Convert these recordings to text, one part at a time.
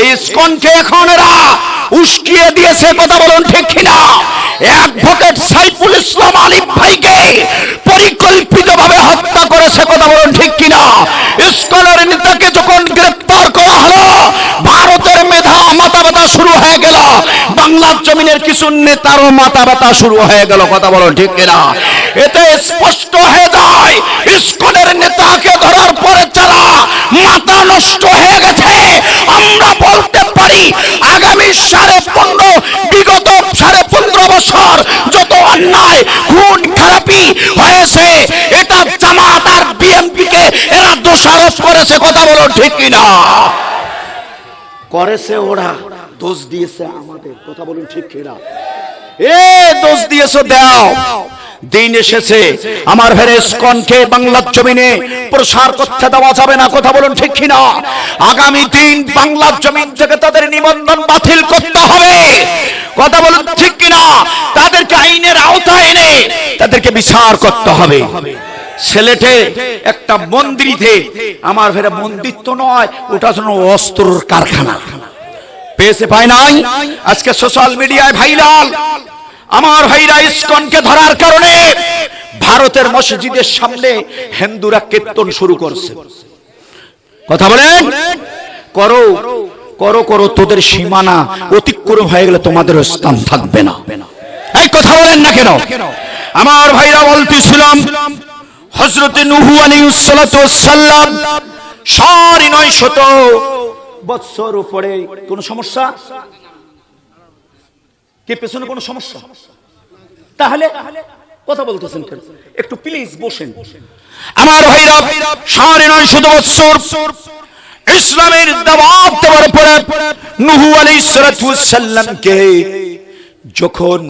এই স্কনকে এখন এরা উস্কিয়ে দিয়েছে কথা বলুন ঠিক কিনা? অ্যাডভোকেট সাইফুল ইসলাম আলিফ ভাইকে পরিকল্পিতভাবে হত্যা করেছে কথা বলুন ঠিক কিনা? স্কলের নেতাকে যখন গ্রেফতার করা হলো, ভারতের মেধা মাথা ব্যথা শুরু হয়ে গেল। বাংলার জমিনের কিছু নেতারও মাথা ব্যথা শুরু হয়ে গেল, কথা বলুন ঠিক কিনা? এতে স্পষ্ট হয়ে যায় ইস্কনের নেতাকে ধরার পরে যারা মাথা নষ্ট হয়ে গেছে আগামী সাড়ে পনেরো বিগত সাড়ে পনেরো বছর যত অন্যায় খুন খারাপি হয়েছে এটা জামাত আর বিএনপি কে এরা দোষারোপ করেছে কথা বলো ঠিক কিনা? করেছে ওরা দোষ দিয়েছে আমাদের কথা বলুন ঠিক কিনা? এ দোষ দিয়েছ দাও। দিন এসেছে। আমার ভেরে স্কনকে বাংলার জমিনে প্রসার করতে দেওয়া যাবে না, কথা বলুন ঠিক কিনা? আগামী দিন বাংলার জমিন থেকে তাদের নিবন্ধন বাতিল করতে হবে। কথা বলুন ঠিক কিনা? তাদেরকে আইনের আওতায় এনে তাদেরকে বিচার করতে হবে। সিলেটে একটা মন্দিরিতে, আমার ভেরে মন্দির তো নয়, ওটা যেন অস্ত্রর কারখানা। পেয়েছে পায় নাই? আজকে সোশ্যাল মিডিয়ায় ভাইরাল আমার ভাইরা ইসকনকে ধরার কারণে ভারতের মসজিদের সামনে হিন্দুরা কীর্তন শুরু করছে। কথা বলেন? করো করো করো, তোদের সীমানা অতিক্রম হয়ে গেলে তোমাদের স্থান থাকবে না। এই কথা বলেন না কেন? আমার ভাইরা বলতেছিলাম হজরতে নুহু আলাইহিস সালাতু ওয়াস সালাম সাড়ে নয় শত বৎসর উপরে কোন সমস্যা? কে পেছনে কোনো সমস্যা? তাহলে কথা বলতেছেন কেন? একটু প্লিজ বসেন। আমার ভাইরা ভাইরা সাড়ে নয় শত বৎসর ইসলামের দাবাব দেওয়ার পরে নুহু আলাইহিস সালাতু ওয়াস সালামকে যখন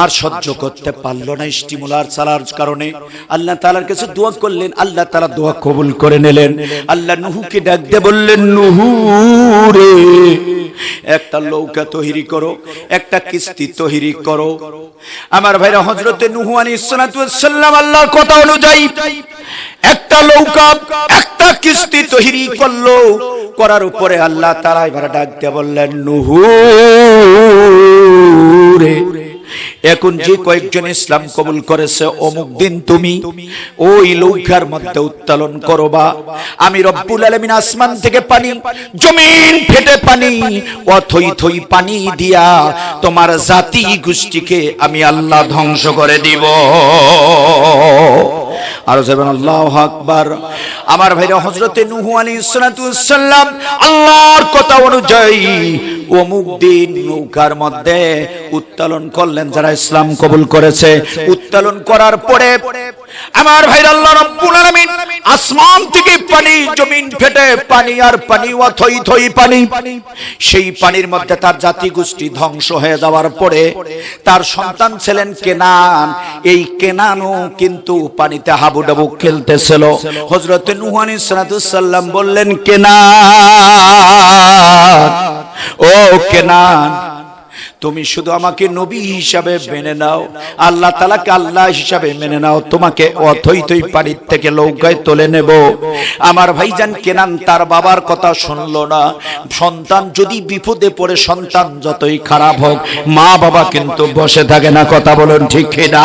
আর সহ্য করতে পারল না স্টিমুলার চালার কারণে। আল্লাহ তালার কাছে দোয়া করলেন, আল্লাহ তালা দোয়া কবুল করে নিলেন। আল্লাহ নুহুকে ডাক দিয়ে বললেন, নুহু রে, একটা নৌকা তৈরি করো, একটা কিস্তি তৈরি করো। আমার ভাইরা হজরতে নুহু আলী সাল্লাম আল্লাহর কথা অনুযায়ী একটা নৌকা, একটা কিস্তি তৈরি করল। করার উপরে আল্লাহ তারা এবার ডাক দিয়ে বললেন, নুহু এখন যে কয়েকজন ইসলাম কবুল করেছে, অমুক দিন তুমি ওই লৌকার মধ্যে উত্তোলন করবা। আমি রব্বুল আলামিন আসমান থেকে পানি, জমিন ফেটে পানি অথই থই পানি দিয়া তোমার জাতি গোষ্ঠীকে আমি আল্লাহ ধ্বংস করে দিব। আর যাবেন আল্লাহ আকবার। আমার ভাইরা হজরতে নুহু আলাইহিস সালাম, আল্লাহর কথা অনুযায়ী অমুক দিন নৌকার মধ্যে উত্তোলন করলেন যারা ইসলাম কবুল করেছে। উত্তোলন করার পরে আমার ভাইরা আল্লাহ রাব্বুল আলামিন আসমান থেকে পানি, জমিন ফেটে পানি আর পানি ও থই থই পানি। সেই পানির মধ্যে তার জাতি গোষ্ঠী ধ্বংস হয়ে যাওয়ার পরে তার সন্তান ছিলেন কেনান। এই কেনানও কিন্তু পানিতে হাবুডাবু খেলতেছিল। হযরত নূহ আলাইহিস সালাম বললেন, কেনান। কেনান তুমি শুধু আমাকে নবী হিসাবে মেনে নাও। আল্লাহ তালাকে আল্লাহ হিসাবে মেনে নাও। তোমাকে অথৈতই পাড়ির থেকে লৌকায় তুলে নেব। আমার ভাইজান কেনান তার বাবার কথা শুনলো না। সন্তান যদি বিপদে পড়ে, সন্তান যতই খারাপ হোক মা বাবা কিন্তু বসে থাকে না। কথা বলেন ঠিক না